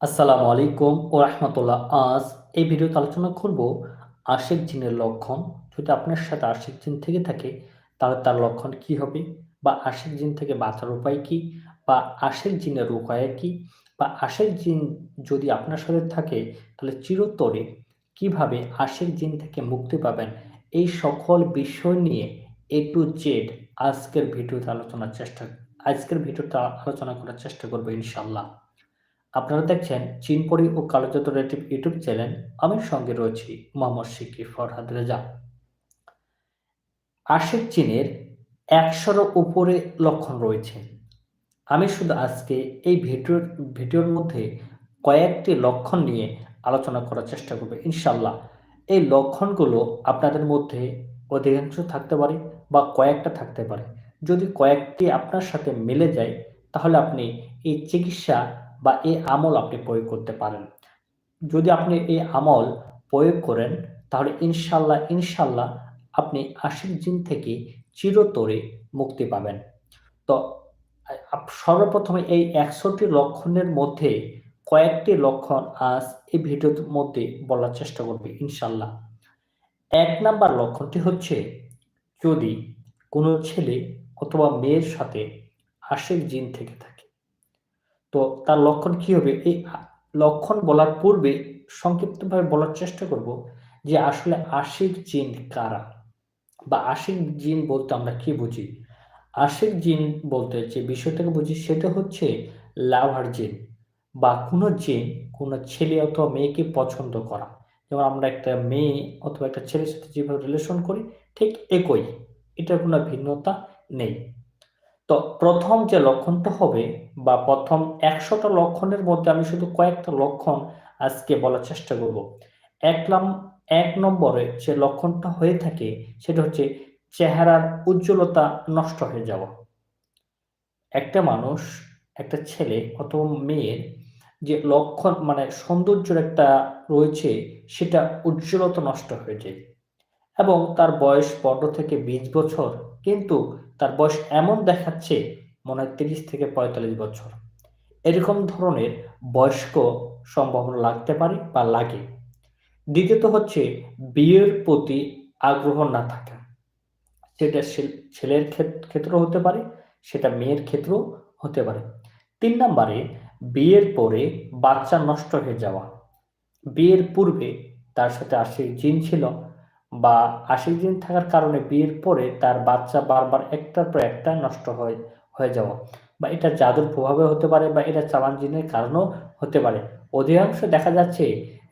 আসসালামু আলাইকুম ও রহমতুল্লাহ। আজ এই ভিডিওতে আলোচনা করব আশিক জিনের লক্ষণ। যদি আপনার সাথে আশিক জিন থেকে থাকে, তাহলে তার লক্ষণ কি হবে? বা আশিক জিন থেকে বাঁচার উপায় কি? বা আশিক জিনের উপায় কি? বা আশিক জিন যদি আপনার সাথে থাকে, তাহলে চিরতরে কীভাবে আশিক জিন থেকে মুক্তি পাবেন? এই সকল বিষয় নিয়ে এ টু জেড আজকের ভিডিওতে আলোচনার চেষ্টা আজকের ভিডিওতে আলোচনা করার চেষ্টা করব ইনশাল্লাহ আপনারা দেখছেন চীনপরি ও কালোজাত রেটিভ ইউটিউব চ্যানেল। আমি সঙ্গে রয়েছি মোহাম্মদ শিকি ফরহাদ রেজা। আশিক চীনের একশোর উপরে লক্ষণ রয়েছে। আমি শুধু আজকে এই ভিডিওর ভিডিওর মধ্যে কয়েকটি লক্ষণ নিয়ে আলোচনা করার চেষ্টা করব ইনশাল্লাহ এই লক্ষণগুলো আপনাদের মধ্যে অধিকাংশ থাকতে পারে বা কয়েকটা থাকতে পারে। যদি কয়েকটি আপনার সাথে মিলে যায়, তাহলে আপনি এই চিকিৎসা বা এই আমল আপনি প্রয়োগ করতে পারেন। যদি আপনি এই আমল প্রয়োগ করেন, তাহলে ইনশাল্লাহ ইনশাল্লাহ আপনি আশিক জিন থেকে চিরতরে মুক্তি পাবেন। তো সর্বপ্রথমে এই একশোটি লক্ষণের মধ্যে কয়েকটি লক্ষণ আজ এই ভিডিওর মধ্যে বলার চেষ্টা করবে, ইনশাল্লাহ। এক নাম্বার লক্ষণটি হচ্ছে, যদি কোনো ছেলে অথবা মেয়ের সাথে আশিক জিন থেকে থাকে তো তার লক্ষণ কি হবে? এই লক্ষণ বলার পূর্বে সংক্ষিপ্তভাবে বলার চেষ্টা করব যে আসলে আশিক জিন কারা? বা আশিক জিন বলতে আমরা কি বুঝি? আশিক জিন বলতে যে বিষয়টাকে বুঝি সেটা হচ্ছে লাভার জিন বা কোনো জিন কোনো ছেলে অথবা মেয়েকে পছন্দ করা। যেমন আমরা একটা মেয়ে অথবা একটা ছেলের সাথে যেভাবে রিলেশন করি, ঠিক একই। এটার কোনো ভিন্নতা নেই। তো প্রথম যে লক্ষণটা হবে বা প্রথম একশোটা লক্ষণের মধ্যে আমি শুধু কয়েকটা লক্ষণ আজকে বলার চেষ্টা করব। এক এক নম্বরে যে লক্ষণটা হয়ে থাকে সেটা হচ্ছে চেহারার উজ্জ্বলতা নষ্ট হয়ে যাওয়া। একটা মানুষ, একটা ছেলে অথবা মেয়ের যে লক্ষণ মানে সৌন্দর্যের একটা রয়েছে সেটা উজ্জ্বলতা নষ্ট হয়ে যায় এবং তার বয়স পনেরো থেকে বিশ বছর। কিন্তু তার বয়স এমন দেখাচ্ছে মনে হয় তিরিশ থেকে পঁয়তাল্লিশ বছর। এরকম ধরনের বয়স্ক সম্ভাবনা লাগতে পারে বা লাগে। দ্বিতীয়ত হচ্ছে বিয়ের প্রতি আগ্রহ না থাকা। সেটা ছেলের ক্ষেত্রেও হতে পারে, সেটা মেয়ের ক্ষেত্রেও হতে পারে। তিন নম্বরে, বিয়ের পরে বাচ্চা নষ্ট হয়ে যাওয়া। বিয়ের পূর্বে তার সাথে আশিক জিন ছিল বা আশি দিন থাকার কারণে বিয়ের পরে তার বাচ্চা বারবার একটার পর একটা নষ্ট হয়ে হয়ে যাওয়া। বা এটা জাদুর প্রভাবে হতে পারে বা এটা চালান জিনের কারণও হতে পারে। অধিকাংশ দেখা যাচ্ছে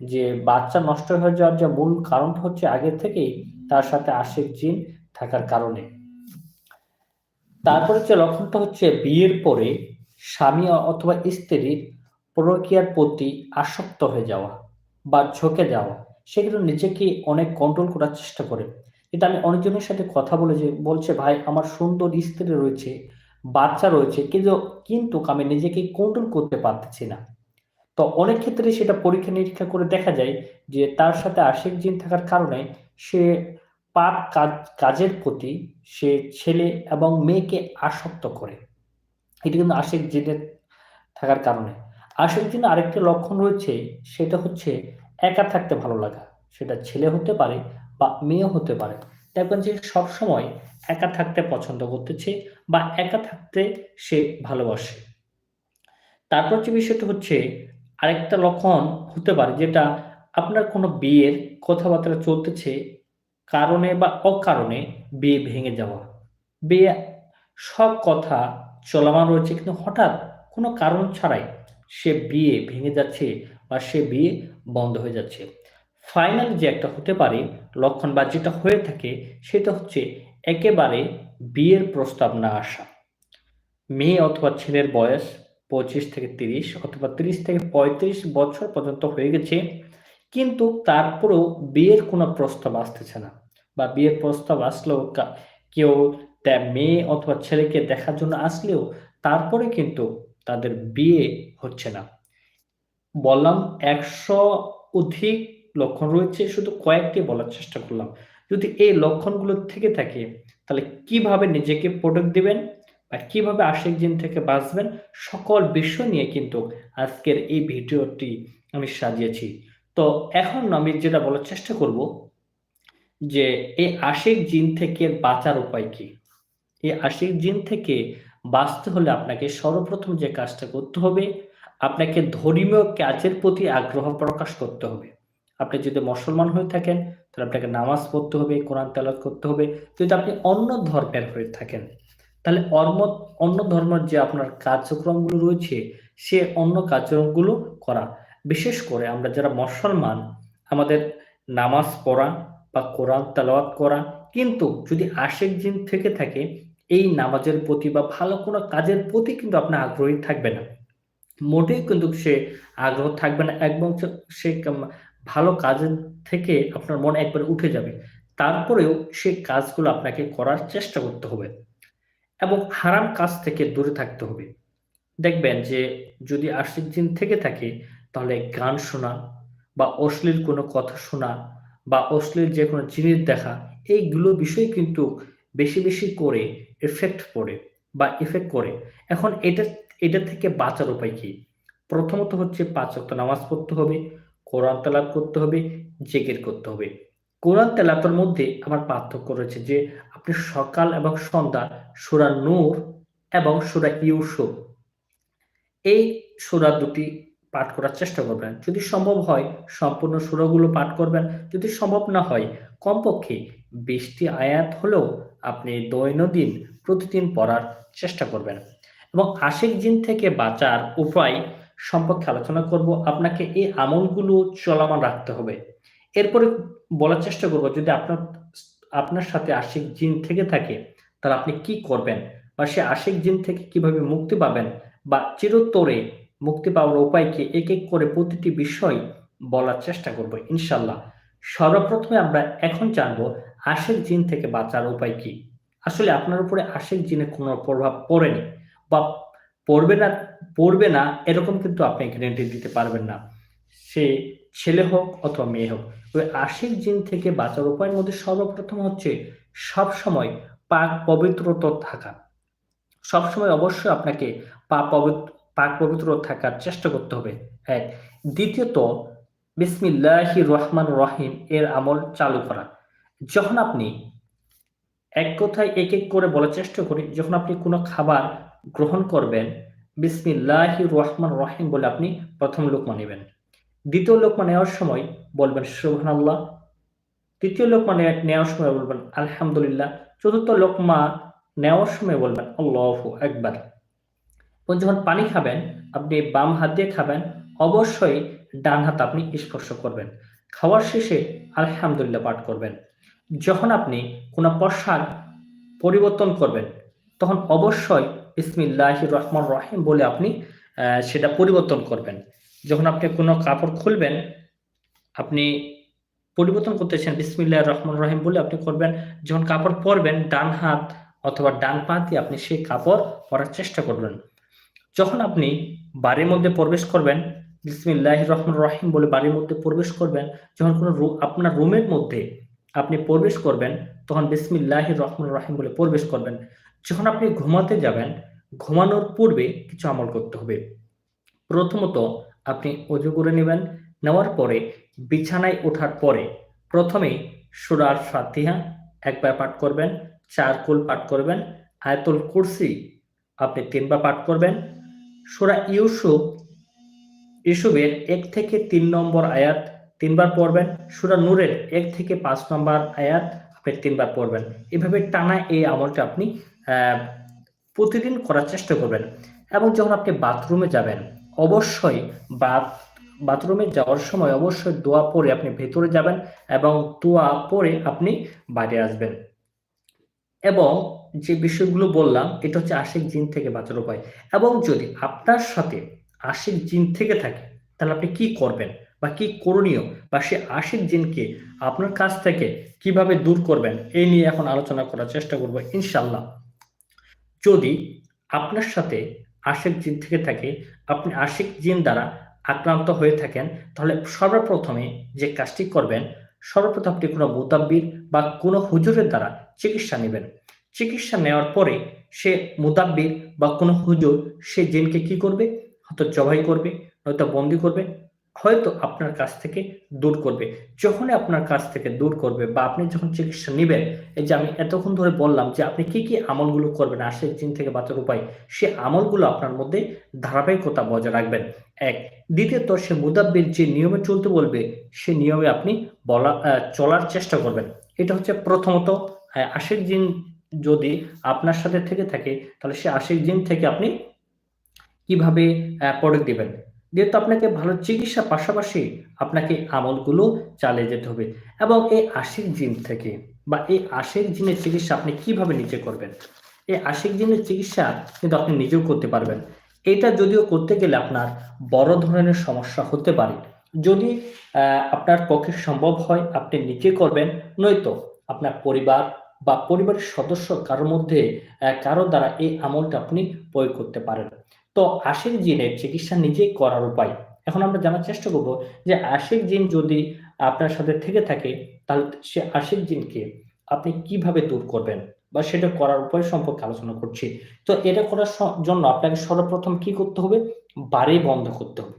যে বাচ্চা নষ্ট হয়ে যাওয়ার যে মূল কারণটা হচ্ছে আগে থেকেই তার সাথে আশিক জিন থাকার কারণে। তারপরে যে লক্ষণটা হচ্ছে বিয়ের পরে স্বামী অথবা স্ত্রীর প্রক্রিয়ার প্রতি আসক্ত হয়ে যাওয়া বা ঝোঁকে যাওয়া। সেগুলো নিজেকে অনেক কন্ট্রোল করার চেষ্টা করে। এটা আমি অনেকজনের সাথে কথা বলে যে, বলছে, ভাই, আমার সুন্দর স্ত্রী রয়েছে, বাচ্চা রয়েছে, কিন্তু কিন্তু আমি নিজেকে কন্ট্রোল করতে পারতেছি না। তো অনেক ক্ষেত্রে সেটা পরীক্ষা নিরীক্ষা করে দেখা যায় যে, তার সাথে আশিক জিন থাকার কারণে সে পাপ কাজ, কাজের প্রতি সে ছেলে এবং মেয়েকে আসক্ত করে। এটি কিন্তু আশিক জিনের থাকার কারণে। আশিক জিনের আরেকটি লক্ষণ রয়েছে, সেটা হচ্ছে একা থাকতে ভালো লাগা। সেটা ছেলে হতে পারে বা মেয়ে হতে পারে। দেখবেন যে সবসময় একা থাকতে পছন্দ করতেছে বা একা থাকতে সে ভালোবাসে। তারপর যে বিষয়টা হচ্ছে, আরেকটা লক্ষণ হতে পারে যেটা আপনার কোনো বিয়ের কথাবার্তা চলতেছে কারণে বা অকারণে বিয়ে ভেঙে যাওয়া। বিয়ে সব কথা চলমান রয়েছে কিন্তু হঠাৎ কোনো কারণ ছাড়াই সে বিয়ে ভেঙে যাচ্ছে বা সে বিয়ে বন্ধ হয়ে যাচ্ছে। ফাইনাল যে একটা হতে পারে, লক্ষণ বা যেটা হয়ে থাকে, সেটা হচ্ছে একেবারে বিয়ের প্রস্তাব না আসা। মেয়ে অথবা ছেলের বয়স পঁচিশ থেকে তিরিশ অথবা তিরিশ থেকে পঁয়ত্রিশ বছর পর্যন্ত হয়ে গেছে, কিন্তু তারপরেও বিয়ের কোনো প্রস্তাব আসতেছে না বা বিয়ের প্রস্তাব আসলেও কেউ মেয়ে অথবা ছেলেকে দেখার জন্য আসলেও তারপরে কিন্তু তাদের বিয়ে হচ্ছে না। বললাম একশো অধিক লক্ষণ রয়েছে, শুধু কয়েকটি বলার চেষ্টা করলাম। যদি এই লক্ষণগুলো থেকে থাকে, তাহলে কীভাবে নিজেকে প্রোটেক্ট দিবেন আর কীভাবে আশিক জিন থেকে বাঁচবেন, সকল বিষয় নিয়ে কিন্তু আজকের এই ভিডিওটি আমি সাজিয়েছি। তো এখন আমি যেটা বলার চেষ্টা করব যে, এই আশিক জিন থেকে বাঁচার উপায় কি? এই আশিক জিন থেকে বাঁচতে হলে আপনাকে সর্বপ্রথম যে কাজটা করতে হবে আপনাকে ধর্মীয় কাজের প্রতি আগ্রহ প্রকাশ করতে হবে। আপনি যদি মুসলমান হয়ে থাকেন, তাহলে আপনাকে নামাজ পড়তে হবে, কোরআন তেলাওয়াত করতে হবে। যদি আপনি অন্য ধর্মের হয়ে থাকেন, তাহলে অন্য অন্য ধর্মের যে আপনার কার্যক্রমগুলো রয়েছে, সে অন্য কার্যক্রমগুলো করা। বিশেষ করে আমরা যারা মুসলমান, আমাদের নামাজ পড়া বা কোরআন তেলাওয়াত করা, কিন্তু যদি আশেক জিন থেকে থাকে, এই নামাজের প্রতি বা ভালো কোনো কাজের প্রতি কিন্তু আপনার আগ্রহী থাকবে না। মোটেই কিন্তু সে আগ্রহ থাকবে না একদম সে ভালো কাজের থেকে আপনার মন একবারে উঠে যাবে। তারপরেও সে কাজগুলো আপনাকে করার চেষ্টা করতে হবে এবং হারাম কাজ থেকে দূরে থাকতে হবে। দেখবেন যে যদি আশিক দিন থেকে থাকে, তাহলে গান শোনা বা অশ্লীল কোনো কথা শোনা বা অশ্লীল যে কোনো জিনিস দেখা, এইগুলো বিষয় কিন্তু বেশি বেশি করে এফেক্ট পড়ে বা এফেক্ট করে। এখন এটা এটা থেকে বাঁচার উপায় কি? প্রথমত হচ্ছে পাঁচ অক্ট নামাজ পড়তে হবে, কোরআন তেলাপ করতে হবে, জেকের করতে হবে। কোরআন তেলাপের মধ্যে আমার পার্থক্য রয়েছে যে, আপনি সকাল এবং সন্ধ্যা সুরা নূর এবং সুরা ইউসুফ এই সুরা দুটি পাঠ করার চেষ্টা করবেন। যদি সম্ভব হয় সম্পূর্ণ সুরাগুলো পাঠ করবেন। যদি সম্ভব না হয়, কমপক্ষে বিশটি আয়াত হলেও আপনি দৈনন্দিন প্রতিদিন পড়ার চেষ্টা করবেন। এবং আশিক জিন থেকে বাঁচার উপায় সম্পর্কে আলোচনা করব। আপনাকে এই আমলগুলো চলমান রাখতে হবে। এরপরে বলার চেষ্টা করব, যদি আপনার আপনার সাথে আশিক জিন থেকে থাকে, তাহলে আপনি কি করবেন? বা সে আশিক জিন থেকে কীভাবে মুক্তি পাবেন? বা চিরতরে মুক্তি পাওয়ার উপায়কে এক এক করে প্রতিটি বিষয় বলার চেষ্টা করব ইনশাল্লাহ সর্বপ্রথমে আমরা এখন জানব, আশেক জিন থেকে বাঁচার উপায় কি? আসলে আপনার উপরে আশেক জিনের কোনো প্রভাব পড়েনি। বা পড়বে না পড়বে না, এরকম কিন্তু আপনি গ্যারেন্টি দিতে পারবেন না। সে ছেলে হোক অথবা মেয়ে হোক। ওই আশিক জিন থেকে বাঁচার উপায়ের মধ্যে সর্বপ্রথম হচ্ছে সব সময় পাক পবিত্রতা থাকা। সবসময় অবশ্যই আপনাকে পা পবিত্র পাক পবিত্র থাকার চেষ্টা করতে হবে। এক। দ্বিতীয়ত, বিসমিল্লাহি রহমান রহিম এর আমল চালু করা। যখন আপনি এক কথায় এক এক করে বলার চেষ্টা করি, যখন আপনি কোনো খাবার গ্রহণ করবেন, বিসমিল্লাহি রহমান রহিম বলে আপনি প্রথম লোকমা নেবেন। দ্বিতীয় লোকমা নেওয়ার সময় বলবেন সুহান আল্লাহ তৃতীয় লোকমা নেওয়ার সময় বলবেন, আলহামদুলিল্লাহ। চতুর্থ লোকমা নেওয়ার সময় বলবেন, আল্লাহ একবার যখন পানি খাবেন, আপনি বাম হাত দিয়ে খাবেন, অবশ্যই ডান হাত আপনি স্পর্শ করবেন। খাওয়ার শেষে আলহামদুলিল্লাহ পাঠ করবেন। যখন আপনি কোনো পোশাক পরিবর্তন করবেন, তখন অবশ্যই ইসমিল্লাহ রহমান রহিম বলে আপনি সেটা পরিবর্তন করবেন। যখন আপনি কোনো কাপড় খুলবেন, আপনি পরিবর্তন করতে করতেছেন বিসমিল্লাহ রহমান রহিম বলে আপনি করবেন। যখন কাপড় পরবেন, ডান হাত অথবা ডান পা দিয়ে আপনি সেই কাপড় পরার চেষ্টা করবেন। যখন আপনি বাড়ির মধ্যে প্রবেশ করবেন বিসমিল্লাহ রহমান রহিম বলে বাড়ির মধ্যে প্রবেশ করবেন, যখন কোনো আপনার রুমের মধ্যে আপনি প্রবেশ করবেন, তখন বিসমিল্লাহ রহমান রহিম বলে প্রবেশ করবেন। যখন আপনি ঘুমাতে যাবেন, ঘুমানোর পূর্বে কিছু আমল করতে হবে। প্রথমত, আপনি অজু করে নেবেন, নেওয়ার পরে বিছানায় ওঠার পরে প্রথমে সুরার ফাতিহা একবার পাঠ করবেন চার কুল পাঠ করবেন, আয়তুল কুরসি আপনি তিনবার পাঠ করবেন। সুরা ইউসুফ, ইউসুফের এক থেকে তিন নম্বর আয়াত তিনবার পড়বেন। সুরা নূরের এক থেকে পাঁচ নম্বর আয়াত আপনি তিনবার পড়বেন। এভাবে টানা এই আমলটা আপনি প্রতিদিন করার চেষ্টা করবেন। এবং যখন আপনি বাথরুমে যাবেন, অবশ্যই বাথ, বাথরুমে যাওয়ার সময় অবশ্যই দোয়া পরে আপনি ভেতরে যাবেন এবং দোয়া পরে আপনি বাইরে আসবেন। এবং যে বিষয়গুলো বললাম, এটা হচ্ছে আশিক জিন থেকে বাঁচার উপায়। এবং যদি আপনার সাথে আশিক জিন থেকে থাকে, তাহলে আপনি কি করবেন বা কি করণীয় বা সে আশিক জিনকে আপনার কাছ থেকে কীভাবে দূর করবেন, এই নিয়ে এখন আলোচনা করার চেষ্টা করব ইনশাল্লাহ যদি আপনার সাথে আশিক জিন থেকে থাকে, আপনি আশিক জিন দ্বারা আক্রান্ত হয়ে থাকেন, তাহলে সর্বপ্রথমে যে কাজটি করবেন, সর্বপ্রথম আপনি কোনো মোতাব্বির বা কোনো হুজুরের দ্বারা চিকিৎসা নেবেন। চিকিৎসা নেওয়ার পরে সে মুদাব্বির বা কোনো হুজুর সে জিনকে কি করবে? হয়তো জবাই করবে, নয়তো বন্দি করবে হয়তো আপনার কাছ থেকে দূর করবে। যখনই আপনার কাছ থেকে দূর করবে বা আপনি যখন চিকিৎসা নেবেন, এই যে আমি এতক্ষণ ধরে বললাম যে আপনি কি কি আমলগুলো করবেন আশেক জিন থেকে বাঁচার উপায়, সে আমলগুলো আপনার মধ্যে ধারাবাহিকতা বজায় রাখবেন। এক। দ্বিতীয়ত, সে মুদাব্বির যে নিয়মে চলতে বলবে, সে নিয়মে আপনি বলা চলার চেষ্টা করবেন। এটা হচ্ছে প্রথমত আশেক জিন যদি আপনার সাথে থেকে থাকে, তাহলে সে আশেক জিন থেকে আপনি কীভাবে প্রোডাক্ট দিবেন? যেহেতু আপনাকে ভালো চিকিৎসা পাশাপাশি আপনাকে আমলগুলো চালিয়ে যেতে হবে। এবং এই আশিক জিন থেকে বা এই আশিক জিনের চিকিৎসা আপনি কীভাবে নিজে করবেন? এই আশিক জিনের চিকিৎসা কিন্তু আপনি নিজেও করতে পারবেন। এটা যদিও করতে গেলে আপনার বড় ধরনের সমস্যা হতে পারে। যদি আপনার পক্ষে সম্ভব হয়, আপনি নিজে করবেন, নয়তো আপনার পরিবার বা পরিবারের সদস্য কারোর মধ্যে কারও দ্বারা এই আমলটা আপনি প্রয়োগ করতে পারেন। তো আশিক জিনের চিকিৎসা নিজেই করার উপায়। এখন আমরা জানার চেষ্টা করব যে আশিক জিন যদি আপনার সাথে থেকে থাকে, তাহলে সে আশিক জিনকে আপনি কীভাবে দূর করবেন? বা সেটা করার উপায় সম্পর্কে আলোচনা করছি। তো এটা করার জন্য আপনাকে সর্বপ্রথম কি করতে হবে? বাড়ি বন্ধ করতে হবে।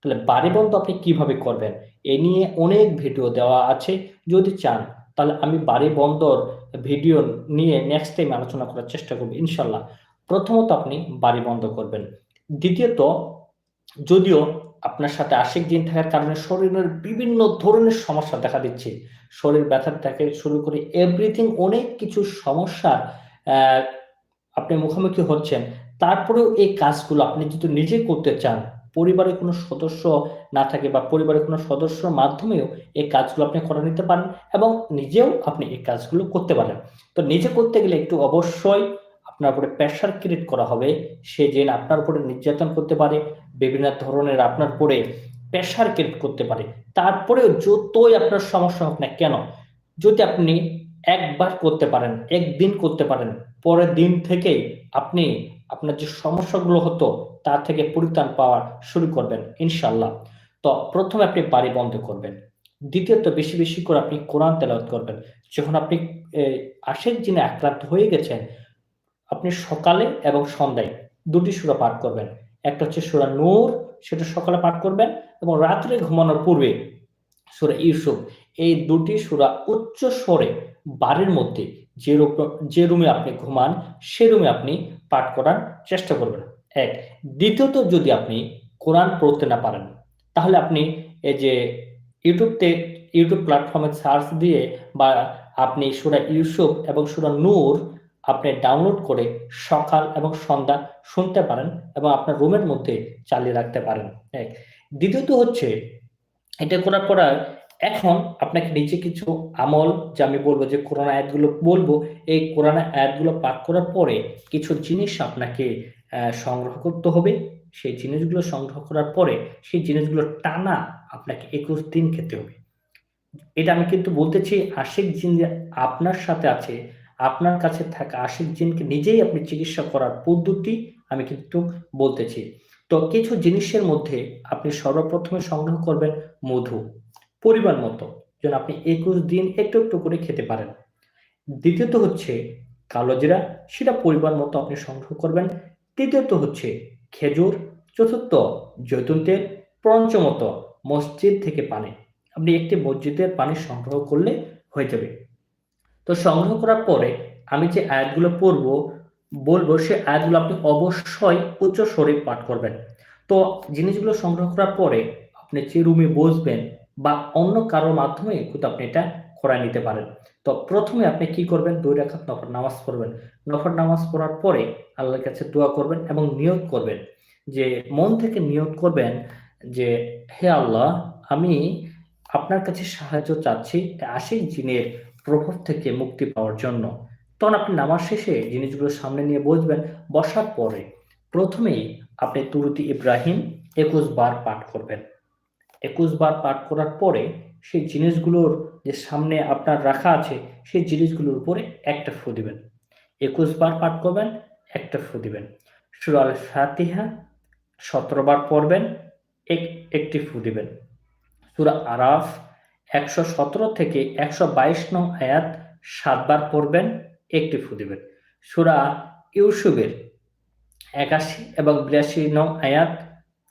তাহলে বাড়ি বন্ধ আপনি কীভাবে করবেন? এ নিয়ে অনেক ভিডিও দেওয়া আছে। যদি চান, তাহলে আমি বাড়ি বন্ধর ভিডিও নিয়ে নেক্সট টাইম আলোচনা করার চেষ্টা করব, ইনশাল্লাহ। প্রথমত আপনি বাড়ি বন্ধ করবেন। দ্বিতীয়ত, যদিও আপনার সাথে আশিক দিন থাকার কারণে শরীরের বিভিন্ন ধরনের সমস্যা দেখা দিচ্ছে, শরীর ব্যথা থেকে শুরু করে এভরিথিং অনেক কিছু সমস্যার আপনি মুখোমুখি হচ্ছেন। তারপরেও এই কাজগুলো আপনি যদি নিজে করতে চান, পরিবারের কোনো সদস্য না থাকে বা পরিবারের কোনো সদস্যর মাধ্যমেও এই কাজগুলো আপনি করে নিতে পারেন এবং নিজেও আপনি এই কাজগুলো করতে পারেন। তো নিজে করতে গেলে একটু অবশ্যই আপনার উপরে প্রেশার ক্রিয়েট করা হবে, সে যে আপনার উপরে নির্যাতন করতে পারে, বিভিন্ন ধরনের আপনার উপরে প্রেশার ক্রিয়েট করতে পারে, তারপরেও যতই আপনার সমস্যা হোক না কেন, যদি আপনি একবার করতে পারেন, একদিন করতে পারেন, পরের দিন থেকেই আপনি আপনার যে সমস্যাগুলো হতো, তা থেকে পরিত্রাণ পাওয়া শুরু করবেন ইনশাল্লাহ তো প্রথমে আপনি বাড়ি বন্ধ করবেন, দ্বিতীয়ত বেশি বেশি করে আপনি কোরআন তেলাওয়াত করবেন, যখন আপনি আশের জিনে আক্রান্ত হয়ে গেছেন আপনি সকালে এবং সন্ধ্যায় দুটি সুরা পাঠ করবেন। একটা হচ্ছে সুরা নূর, সেটা সকালে পাঠ করবেন এবং রাত্রে ঘুমানোর পূর্বে সুরা ইউসুফ, এই দুটি সুরা উচ্চ স্বরে বাড়ির মধ্যে যে যে রুমে আপনি ঘুমান, সে রুমে আপনি পাঠ করার চেষ্টা করবেন। এক। দ্বিতীয়ত, যদি আপনি কোরআন পড়তে না পারেন, তাহলে আপনি এই যে ইউটিউবতে ইউটিউব প্ল্যাটফর্মে সার্চ দিয়ে বা আপনি সুরা ইউসুফ এবং সুরা নূর আপনি ডাউনলোড করে সকাল এবং সন্ধ্যা শুনতে পারেন এবং আপনার রুমের মধ্যে চালিয়ে রাখতে পারেন। এক। দ্বিতীয়ত হচ্ছে, এটা করার পর এখন আপনাকে নিচে কিছু আমল, যে আমি বলব যে কোরআন আয়াতগুলো বলব, এই কোরআন আয়াতগুলো পাঠ করার পরে কিছু জিনিস আপনাকে সংগ্রহ করতে হবে। সেই জিনিসগুলো সংগ্রহ করার পরে সেই জিনিসগুলো টানা আপনাকে একুশ দিন খেতে হবে। এটা আমি কিন্তু বলতেছি আশিক জিন আপনার সাথে আছে আপনার কাছে থাকা আশিক জিনকে নিজেই আপনি চিকিৎসা করার পদ্ধতি আমি কিন্তু বলতেছি। তো কিছু জিনিসের মধ্যে আপনি সর্বপ্রথমে সংগ্রহ করবেন মধু, পরিমাণ মতো, যেন আপনি একুশ দিন একটু একটু করে খেতে পারেন। দ্বিতীয়ত হচ্ছে কালো জিরা, সেটা পরিমাণ মতো আপনি সংগ্রহ করবেন। তৃতীয়ত হচ্ছে খেজুর, চতুর্থ জৈতুন তেল পঞ্চমত মসজিদ থেকে পানি। আপনি একটি মসজিদের পানি সংগ্রহ করলে হয়ে যাবে। তো সংগ্রহ করার পরে আমি যে আয়াতগুলো পড়ব, বলব সে আয়াতগুলো আপনি অবশ্যই উচ্চ স্বরে পাঠ করবেন। তো জিনিসগুলো সংগ্রহ করার পরে আপনি যে রুমে বসবেন বা অন্য কারোর মাধ্যমে কিন্তু আপনি এটা করায় নিতে পারেন। তো প্রথমে আপনি কি করবেন? দুই রেখাত নফর নামাজ পড়বেন। নফর নামাজ পড়ার পরে আল্লাহর কাছে দোয়া করবেন এবং নিয়োগ করবেন যে মন থেকে নিয়োগ করবেন যে, হে আল্লাহ, আমি আপনার কাছে সাহায্য চাচ্ছি আশিক জিনের প্রভাব থেকে মুক্তি পাওয়ার জন্য। তখন আপনি নামাজ শেষে জিনিসগুলো সামনে নিয়ে বসবেন, বসার পরে প্রথমেই আপনি তুরুতি ইব্রাহিম একুশ বার পাঠ করবেন। একুশ বার পাঠ করার পরে সেই জিনিসগুলোর যে সামনে আপনার রাখা আছে, সেই জিনিসগুলোর উপরে একটা ফু দিবেন। একুশ বার পাঠ করবেন, একটা ফু দিবেন। সুরাল ফাতিহা সতেরো বার পড়বেন, এক, একটি ফু দিবেন। সুরা আরাফ একশো সতেরো থেকে একশো বাইশ নং আয়াত সাতবার পড়বেন, একটি ফু দিবেন। সুরা ইউসুফের একাশি এবং বিরাশি নং আয়াত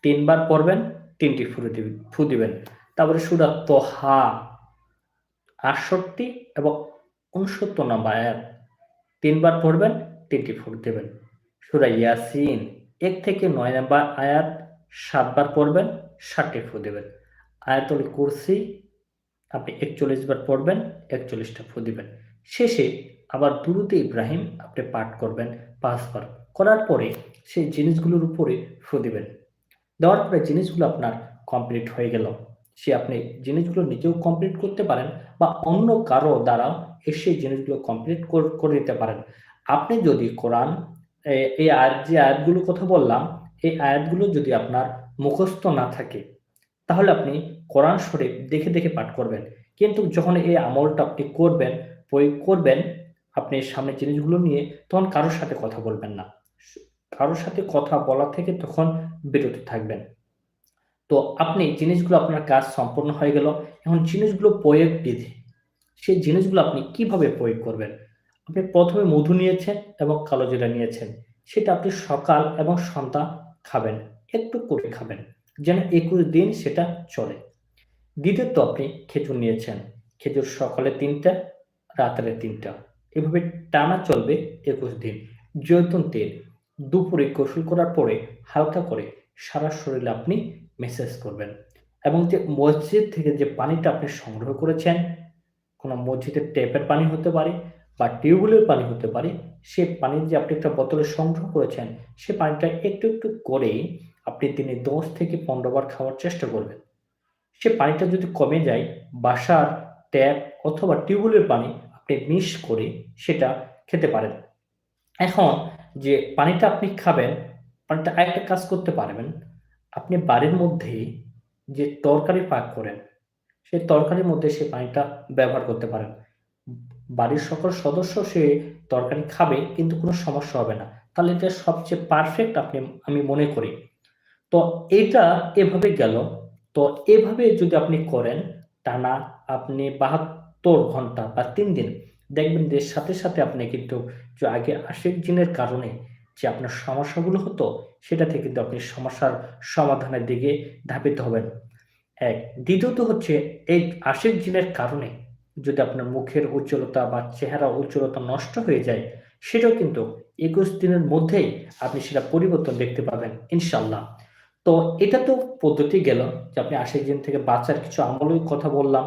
তিনবার পড়বেন, তিনটি ফু দিবেন ফু দিবেন। তারপরে সুরা তোহা, আটষট্টি এবং উনসত্তর নম্বর আয়াত তিনবার পড়বেন, তিনটি ফুট দেবেন। সুরা ইয়াসিন, এক থেকে নয় নম্বর আয়াত সাতবার পড়বেন, ষাটটি ফু দেবেন। আয়াতুল কুরসি আপনি একচল্লিশ বার পড়বেন একচল্লিশটা ফু দিবেন। শেষে আবার দুরুতে ইব্রাহিম আপনি পাঠ করবেন পাঁচবার করার পরে সেই জিনিসগুলোর উপরে ফু দিবেন। দেওয়ার পরে জিনিসগুলো আপনার কমপ্লিট হয়ে গেল। সে আপনি জিনিসগুলো নিজেও কমপ্লিট করতে পারেন বা অন্য কারও দ্বারা এসে জিনিসগুলো কমপ্লিট করে দিতে পারেন। আপনি যদি কোরআন এই আয়াত, যে আয়াতগুলো কথা বললাম, এই আয়াতগুলো যদি আপনার মুখস্থ না থাকে, তাহলে আপনি কোরআন শরীফ দেখে দেখে পাঠ করবেন। কিন্তু যখন এই আমলটা আপনি করবেন, প্রয়োগ করবেন, আপনি সামনে জিনিসগুলো নিয়ে, তখন কারোর সাথে কথা বলবেন না। কারোর সাথে কথা বলা থেকে তখন বিরত থাকবেন। তো আপনি জিনিসগুলো আপনার কাজ সম্পূর্ণ হয়ে গেল, এখন জিনিসগুলো প্রয়োগ বিধি। সেই জিনিসগুলো আপনি কীভাবে প্রয়োগ করবেন? আপনি প্রথমে মধু নিয়েছেন এবং কালো জিরা নিয়েছেন। সেটা আপনি সকাল এবং সন্ধ্যা খাবেন, একটু করে খাবেন, যেন একুশ দিন সেটা চলে। দ্বিতীয়ত আপনি খেজুর নিয়েছেন। খেজুর সকালে তিনটা, রাত্রে তিনটা। এভাবে টানা চলবে একুশ দিন। জৈতুন তেল। দুপুরে গোসল করার পরে হালকা করে সারা শরীরে আপনি মেসেজ করবেন। এবং যে মসজিদ থেকে যে পানিটা আপনি সংগ্রহ করেছেন, কোনো মসজিদের ট্যাপের পানি হতে পারে বা টিউবওয়েলের পানি হতে পারে, সে পানির যে আপনি একটা বোতলে সংগ্রহ করেছেন, সে পানিটা একটু একটু করে আপনি দিনে দশ থেকে পনেরো বার খাওয়ার চেষ্টা করবেন। সে পানিটা যদি কমে যায়, বাসার ট্যাপ অথবা টিউবওয়েলের পানি আপনি মিক্স করে সেটা খেতে পারেন। এখন যে পানিটা আপনি খাবেন, পানিটা আরেকটা কাজ করতে পারবেন। আপনি বাড়ির মধ্যে যে তরকারি পাক করেন, সেই তরকারির মধ্যে সে পানিটা ব্যবহার করতে পারেন। বাড়ির সকল সদস্য সে তরকারি খাবে, কিন্তু কোনো সমস্যা হবে না। তাহলে এটা সবচেয়ে পারফেক্ট আপনি, আমি মনে করি। তো এটা এভাবে গেল। তো এভাবে যদি আপনি করেন, টানা আপনি বাহাত্তর ঘণ্টা বা তিন দিন, দেখবেন যে সাথে সাথে আপনি কিন্তু যে আগে আশিক দিনের কারণে যে আপনার সমস্যাগুলো হতো সেটা থেকে কিন্তু আপনি সমস্যার সমাধানের দিকে ধাবিত হবেন। এক, দ্বিতীয়ত হচ্ছে এই আশিক জিনের কারণে যদি আপনার মুখের উজ্জ্বলতা বা চেহারা উজ্জ্বলতা নষ্ট হয়ে যায়, সেটাও কিন্তু একুশ দিনের মধ্যেই আপনি সেটা পরিবর্তন দেখতে পাবেন ইনশাল্লাহ তো এটা তো পদ্ধতি গেল যে আপনি আশিক জিন থেকে বাঁচার কিছু আমলের কথা বললাম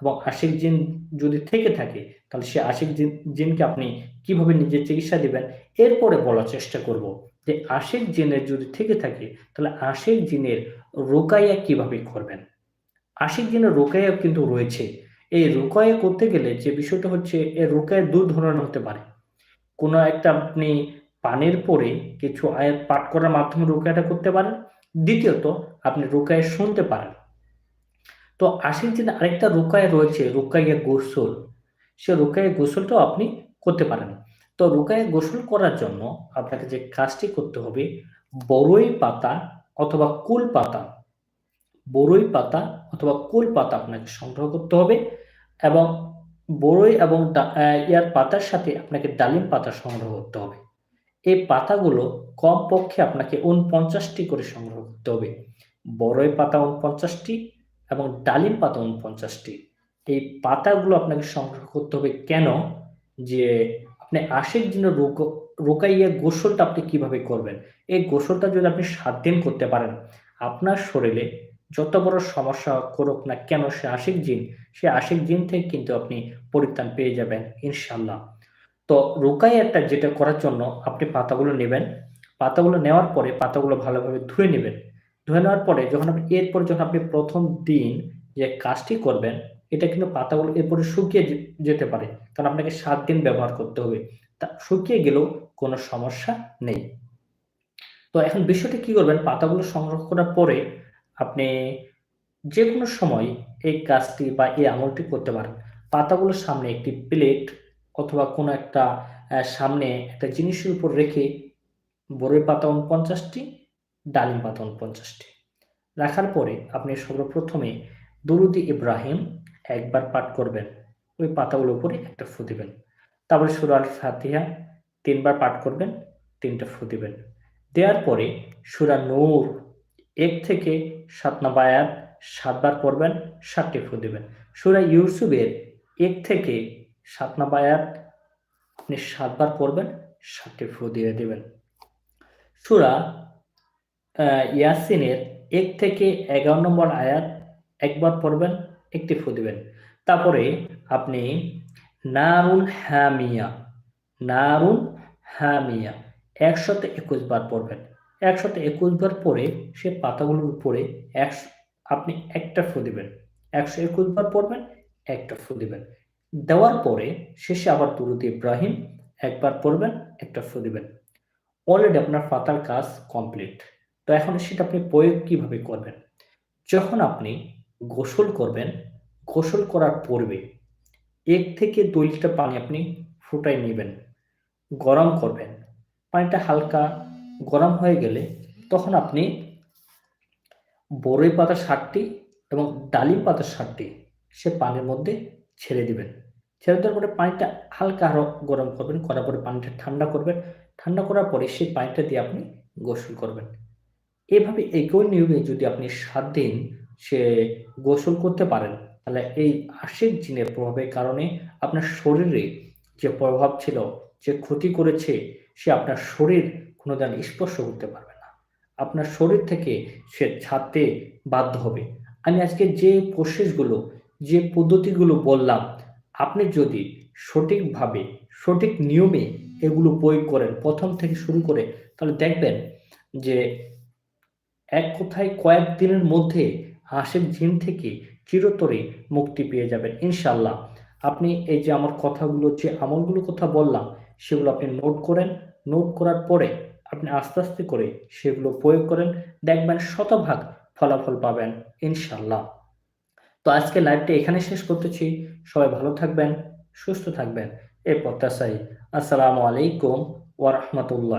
এবং আশিক জিন যদি থেকে থাকে, তাহলে সে আশিক জিন, জিনকে আপনি কীভাবে নিজের চিকিৎসা দিবেন? এরপরে বলার চেষ্টা করব যে আশিক জিনের যদি থেকে থাকে, তাহলে আশিক জিনের রোকাইয়া কীভাবে করবেন? আশিক জিনের রোকাইয়া কিন্তু রয়েছে। এই রোকায়া করতে গেলে যে বিষয়টা হচ্ছে, এই রোকায় দু ধরনের হতে পারে। কোনো একটা আপনি পানের পরে কিছু আয়াত পাঠ করার মাধ্যমে রোকায়াটা করতে পারেন দ্বিতীয়ত, আপনি রোকায় শুনতে পারেন। তো আশির দিনে আরেকটা রোকায় রয়েছে, রোকাইয়া গোসল। সে রোকাইয়া গোসলটাও আপনি করতে পারেন। তো রোকাইয়া গোসল করার জন্য আপনাকে যে কাজটি করতে হবে বড়ই পাতা অথবা কুল পাতা। বড়ই পাতা অথবা কুল পাতা আপনাকে সংগ্রহ করতে হবে এবং বড়ই এবং ইয়ার পাতার সাথে আপনাকে ডালিম পাতা সংগ্রহ করতে হবে। এই পাতাগুলো কমপক্ষে আপনাকে উনপঞ্চাশটি করে সংগ্রহ করতে হবে। বড়ই পাতা উনপঞ্চাশটি এবং ডালিম পাতা উনপঞ্চাশটি এই পাতাগুলো আপনাকে সংগ্রহ করতে হবে কেন? যে আপনি আশেক দিনের রোগ রোকাইয়া গোসলটা আপনি কীভাবে করবেন? এই গোসলটা যদি আপনি সাত দিন করতে পারেন, আপনার শরীরে যত বড় সমস্যা করুক না কেন, সে আশিক জিন সে আশিক জিন থেকে কিন্তু আপনি পরিত্রাণ পেয়ে যাবেন ইনশাল্লাহ তো রুকাইয়াটা যেটা করার জন্য আপনি পাতাগুলো নেবেন। পাতাগুলো নেওয়ার পরে পাতাগুলো ভালোভাবে ধুয়ে নেবেন। ধুয়ে নেওয়ার পরে যখন আপনি, এরপর যখন আপনি প্রথম দিন যে কাজটি করবেন, এটা কিন্তু পাতাগুলো এরপরে শুকিয়ে যেতে পারে। কারণ আপনাকে সাত দিন ব্যবহার করতে হবে। তা শুকিয়ে গেলেও কোনো সমস্যা নেই। তো এখন বিষয়টি কি করবেন? পাতাগুলো সংগ্রহ করার পরে আপনি যে কোনো সময় এই কাজটি বা এই আমলটি করতে পারেন। পাতাগুলোর সামনে একটি প্লেট অথবা কোনো একটা সামনে একটা জিনিসের উপর রেখে বড়ই পাতা উনপঞ্চাশটি ডালিম পাতা উনপঞ্চাশটি রাখার পরে আপনি সর্বপ্রথমে দুরুদি ইব্রাহিম একবার পাঠ করবেন। ওই পাতাগুলোর উপরে একটা ফু দিবেন। তারপরে সুরাল ফাতিহা তিনবার পাঠ করবেন, তিনটা ফু দিবেন। দেওয়ার পরে সুরা নূর এক থেকে সাত নম্বর সাতবার পড়বেন, সাতটি ফু দিবেন। সুরা ইউসুফের এক থেকে সাত নম্বর আপনি সাতবার পড়বেন, সাতটি ফু দিয়ে দেবেন। সুরা ইয়াসিনের এক থেকে এগারো নম্বর আয়াত একবার পড়বেন, একটি ফু দিবেন। তারপরে আপনি নারুন হামিয়া নারুন হামিয়া একশত একুশ বার পড়বেন। একশত একুশ বার পরে সে পাতাগুলোর উপরে একশো আপনি একটা ফু দিবেন। একশো একুশ বার পড়বেন, একটা ফু দিবেন। দেওয়ার পরে শেষে আবার তুরুদ ইব্রাহিম একবার পড়বেন, একটা ফু দিবেন। অলরেডি আপনার পাতার কাজ কমপ্লিট তো এখন সেটা আপনি প্রয়োগ কীভাবে করবেন? যখন আপনি গোসল করবেন, গোসল করার পূর্বে এক থেকে দুই লিটার পানি আপনি ফুটাই নেবেন, গরম করবেন। পানিটা হালকা গরম হয়ে গেলে তখন আপনি বড়ই পাতা সারটি এবং ডালিম পাতা সারটি সে পানির মধ্যে ছেড়ে দিবেন। ছেড়ে দেওয়ার পরে পানিটা হালকা আরও গরম করবেন, করার পরে পানিটা ঠান্ডা করবেন। ঠান্ডা করার পরে সেই পানিটা দিয়ে আপনি গোসল করবেন। এভাবে একই নিয়মে যদি আপনি সাত দিন সে গোসল করতে পারেন, তাহলে এই আশির জিনের প্রভাবের কারণে আপনার শরীরে যে প্রভাব ছিল, যে ক্ষতি করেছে, সে আপনার শরীর কোনোদিন স্পর্শ করতে পারবে না। আপনার শরীর থেকে সে ছাড়তে বাধ্য হবে। আমি আজকে যে প্রসেসগুলো যে পদ্ধতিগুলো বললাম, আপনি যদি সঠিকভাবে, সঠিক নিয়মে এগুলো প্রয়োগ করেন, প্রথম থেকে শুরু করে, তাহলে দেখবেন যে এক কথায় কয়েকদিনের মধ্যে হাসির জিন থেকে চিরতরে মুক্তি পেয়ে যাবেন ইনশাল্লাহ আপনি এই যে আমার কথাগুলো, যে আমলগুলো কথা বললাম, সেগুলো আপনি নোট করেন। নোট করার পরে আপনি আস্তে আস্তে করে সেগুলো প্রয়োগ করেন। দেখবেন শতভাগ ফলাফল পাবেন ইনশাল্লাহ তো আজকে লাইভটা এখানে শেষ করতেছি। সবাই ভালো থাকবেন, সুস্থ থাকবেন। এ প্রত্যাশাই আসসালামু আলাইকুম ওয়া রাহমাতুল্লাহ।